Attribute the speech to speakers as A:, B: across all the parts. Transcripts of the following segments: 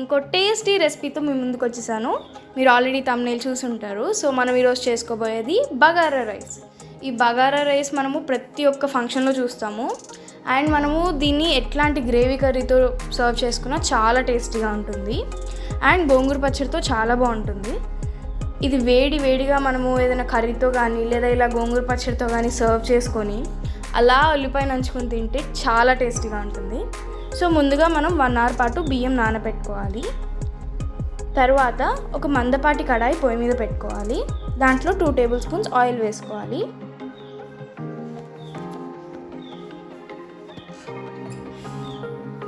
A: ఇంకో టేస్టీ రెసిపీతో మీ ముందుకు వచ్చేసాను. మీరు ఆల్రెడీ తమ్నేలు చూసి ఉంటారు. సో మనం ఈరోజు చేసుకోబోయేది బగారా రైస్. ఈ బగారా రైస్ మనము ప్రతి ఒక్క ఫంక్షన్లో చూస్తాము. అండ్ మనము దీన్ని ఎట్లాంటి గ్రేవీ కర్రీతో సర్వ్ చేసుకున్నా చాలా టేస్టీగా ఉంటుంది. అండ్ గోంగూర పచ్చడితో చాలా బాగుంటుంది. ఇది వేడి వేడిగా మనము ఏదైనా కర్రీతో కానీ లేదా ఇలా గోంగూర పచ్చడితో కానీ సర్వ్ చేసుకొని అలా ఉల్లిపాయ నంచుకొని తింటే చాలా టేస్టీగా ఉంటుంది. సో ముందుగా మనం వన్ అవర్ పాటు బియ్యం నానబెట్టుకోవాలి. తర్వాత ఒక మందపాటి కడాయి పొయ్యి మీద పెట్టుకోవాలి. దాంట్లో టూ టేబుల్ స్పూన్స్ ఆయిల్ వేసుకోవాలి.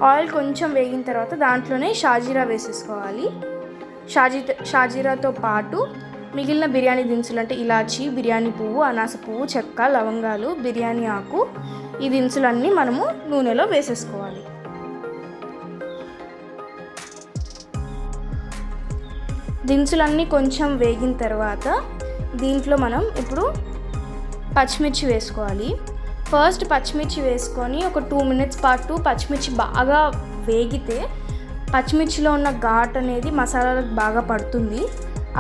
A: ఆయిల్ కొంచెం వేగిన తర్వాత దాంట్లోనే షాజీరా వేసేసుకోవాలి. షాజీ షాజీరాతో పాటు మిగిలిన బిర్యానీ దినుసులు అంటే ఇలాచి బిర్యానీ పువ్వు అనాస పువ్వు చెక్క లవంగాలు బిర్యానీ ఆకు ఈ దినుసులన్నీ మనము నూనెలో వేసేసుకోవాలి. దినుసులన్నీ కొంచెం వేగిన తర్వాత దీంట్లో మనం ఇప్పుడు పచ్చిమిర్చి వేసుకోవాలి. ఫస్ట్ పచ్చిమిర్చి వేసుకొని ఒక టూ మినిట్స్ పాటు పచ్చిమిర్చి బాగా వేగితే పచ్చిమిర్చిలో ఉన్న ఘాట్ అనేది మసాలాలకు బాగా పడుతుంది.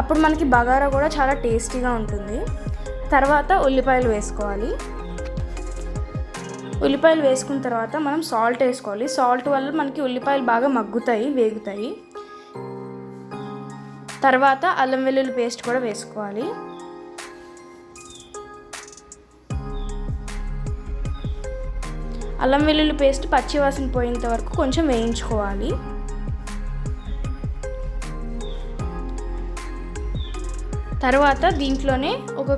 A: అప్పుడు మనకి బగారా కూడా చాలా టేస్టీగా ఉంటుంది. తర్వాత ఉల్లిపాయలు వేసుకోవాలి. ఉల్లిపాయలు వేసుకున్న తర్వాత మనం సాల్ట్ వేసుకోవాలి. సాల్ట్ వల్ల మనకి ఉల్లిపాయలు బాగా మగ్గుతాయి వేగుతాయి. తర్వాత అల్లం వెల్లుల్లి పేస్ట్ కూడా వేసుకోవాలి. అల్లం వెల్లుల్లి పేస్ట్ పచ్చివాసన పోయేంత వరకు కొంచెం వేయించుకోవాలి. తర్వాత దీంట్లోనే ఒక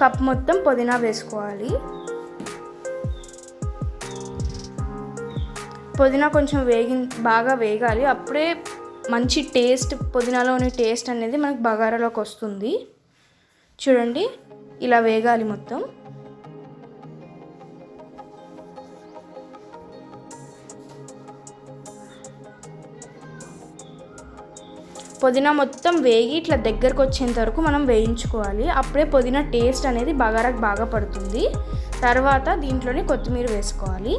A: కప్ మొత్తం పుదీనా వేసుకోవాలి. పుదీనా కొంచెం వేగి బాగా వేగాలి. అప్పుడే మంచి టేస్ట్ పుదీనాలోని టేస్ట్ అనేది మనకు బగారాలోకి వస్తుంది. చూడండి ఇలా వేగాలి మొత్తం. పుదీనా మొత్తం వేగి ఇట్లా దగ్గరకు వచ్చేంత వరకు మనం వేయించుకోవాలి. అప్పుడే పుదీనా టేస్ట్ అనేది బగారాకు బాగా పడుతుంది. తర్వాత దీంట్లోనే కొత్తిమీర వేసుకోవాలి.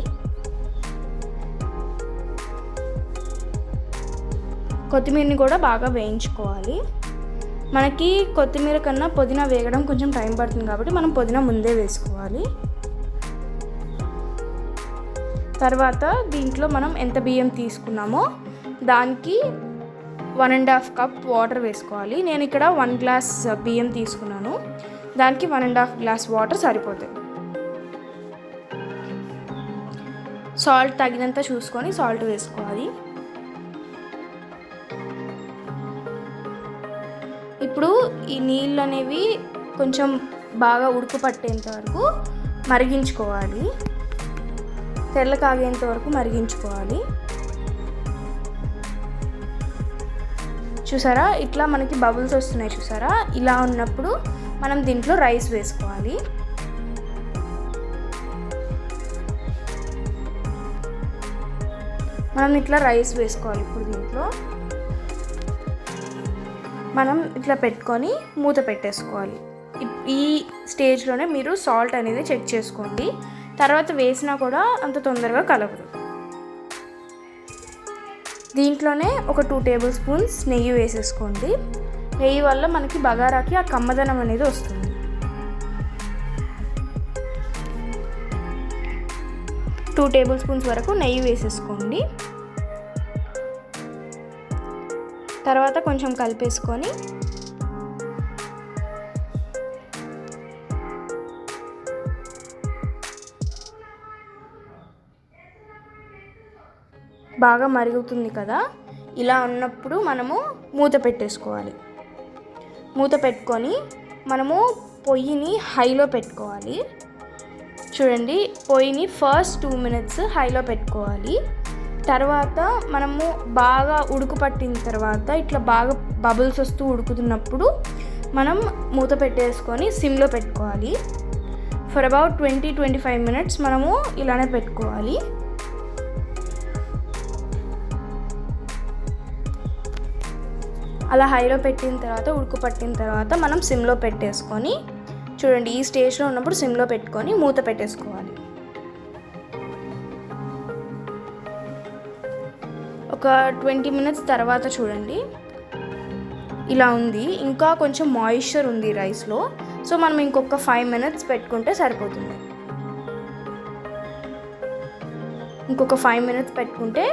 A: కొత్తిమీరని కూడా బాగా వేయించుకోవాలి. మనకి కొత్తిమీర కన్నా పుదీనా వేగడం కొంచెం టైం పడుతుంది కాబట్టి మనం పుదీనా ముందే వేసుకోవాలి. తర్వాత దీంట్లో మనం ఎంత బియ్యం తీసుకున్నామో దానికి one and half cup water వేసుకోవాలి. నేను ఇక్కడ వన్ గ్లాస్ బియ్యం తీసుకున్నాను. దానికి one and half glass water సరిపోతాయి. సాల్ట్ తగినంత చూసుకొని సాల్ట్ వేసుకోవాలి. ఇప్పుడు ఈ నీళ్ళు అనేవి కొంచెం బాగా ఉడుకు పట్టేంత వరకు మరిగించుకోవాలి. తెల్ల కాగేంత వరకు మరిగించుకోవాలి. చూసారా? ఇట్లా మనకి బబుల్స్ వస్తున్నాయి చూసారా? ఇలా ఉన్నప్పుడు మనం దీంట్లో రైస్ వేసుకోవాలి. మనం ఇట్లా రైస్ వేసుకోవాలి ఇప్పుడు దీంట్లో. మనం ఇట్లా పెట్టుకొని మూత పెట్టేసుకోవాలి. ఈ స్టేజ్లోనే మీరు సాల్ట్ అనేది చెక్ చేసుకోండి. తర్వాత వేసినా కూడా అంత తొందరగా కలవదు. దీంట్లోనే ఒక టూ టేబుల్ స్పూన్స్ నెయ్యి వేసేసుకోండి. నెయ్యి వల్ల మనకి బగారాకి ఆ కమ్మదనం అనేది వస్తుంది. టూ టేబుల్ స్పూన్స్ వరకు నెయ్యి వేసేసుకోండి. తర్వాత కొంచెం కలిపేసుకొని బాగా మరుగుతుంది కదా? ఇలా ఉన్నప్పుడు మనము మూత పెట్టేసుకోవాలి. మూత పెట్టుకొని మనము పొయ్యిని హైలో పెట్టుకోవాలి. చూడండి పొయ్యిని ఫస్ట్ టూ మినిట్స్ హైలో పెట్టుకోవాలి. తర్వాత మనము బాగా ఉడుకు పట్టిన తర్వాత ఇట్లా బాగా బబుల్స్ వస్తూ ఉడుకుతున్నప్పుడు మనం మూత పెట్టేసుకొని సిమ్లో పెట్టుకోవాలి. For about twenty twenty five minutes మనము ఇలానే పెట్టుకోవాలి. అలా హైలో పెట్టిన తర్వాత ఉడుకు పట్టిన తర్వాత మనం సిమ్లో పెట్టేసుకొని చూడండి ఈ స్టేజ్లో ఉన్నప్పుడు సిమ్లో పెట్టుకొని మూత పెట్టేసుకోవాలి. ఒక ట్వంటీ మినిట్స్ తర్వాత చూడండి. ఇలా ఉంది. ఇంకా కొంచెం మాయిశ్చర్ ఉంది రైస్లో సో మనం ఇంకొక ఫైవ్ మినిట్స్ పెట్టుకుంటే సరిపోతుంది. ఇంకొక ఫైవ్ మినిట్స్ పెట్టుకుంటే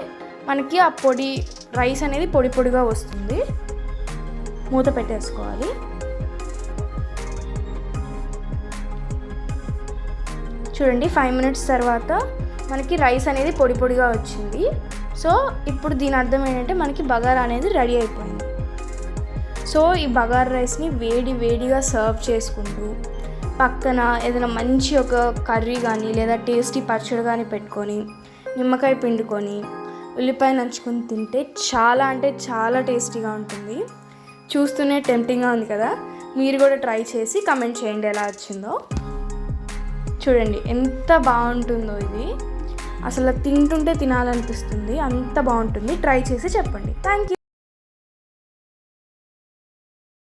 A: మనకి ఆ పొడి రైస్ అనేది పొడి పొడిగా వస్తుంది. మూత పెట్టేసుకోవాలి. చూడండి ఫైవ్ మినిట్స్ తర్వాత మనకి రైస్ అనేది పొడి పొడిగా వచ్చింది. సో ఇప్పుడు దీని అర్థం ఏంటంటే మనకి బగారా అనేది రెడీ అయిపోయింది. సో ఈ బగారా రైస్ని వేడి వేడిగా సర్వ్ చేసుకుంటూ పక్కన ఏదైనా మంచి ఒక కర్రీ కానీ లేదా టేస్టీ పచ్చడి కానీ పెట్టుకొని నిమ్మకాయ పిండుకొని ఉల్లిపాయ నంచుకొని తింటే చాలా అంటే చాలా టేస్టీగా ఉంటుంది. చూస్తూనే టెంప్టింగ్గా ఉంది కదా? మీరు కూడా ట్రై చేసి కమెంట్ చేయండి ఎలా వచ్చిందో. చూడండి ఎంత బాగుంటుందో ఇది. అసలు తింటుంటే తినాలనిపిస్తుంది అంత బాగుంటుంది. ట్రై చేసి చెప్పండి. Thank you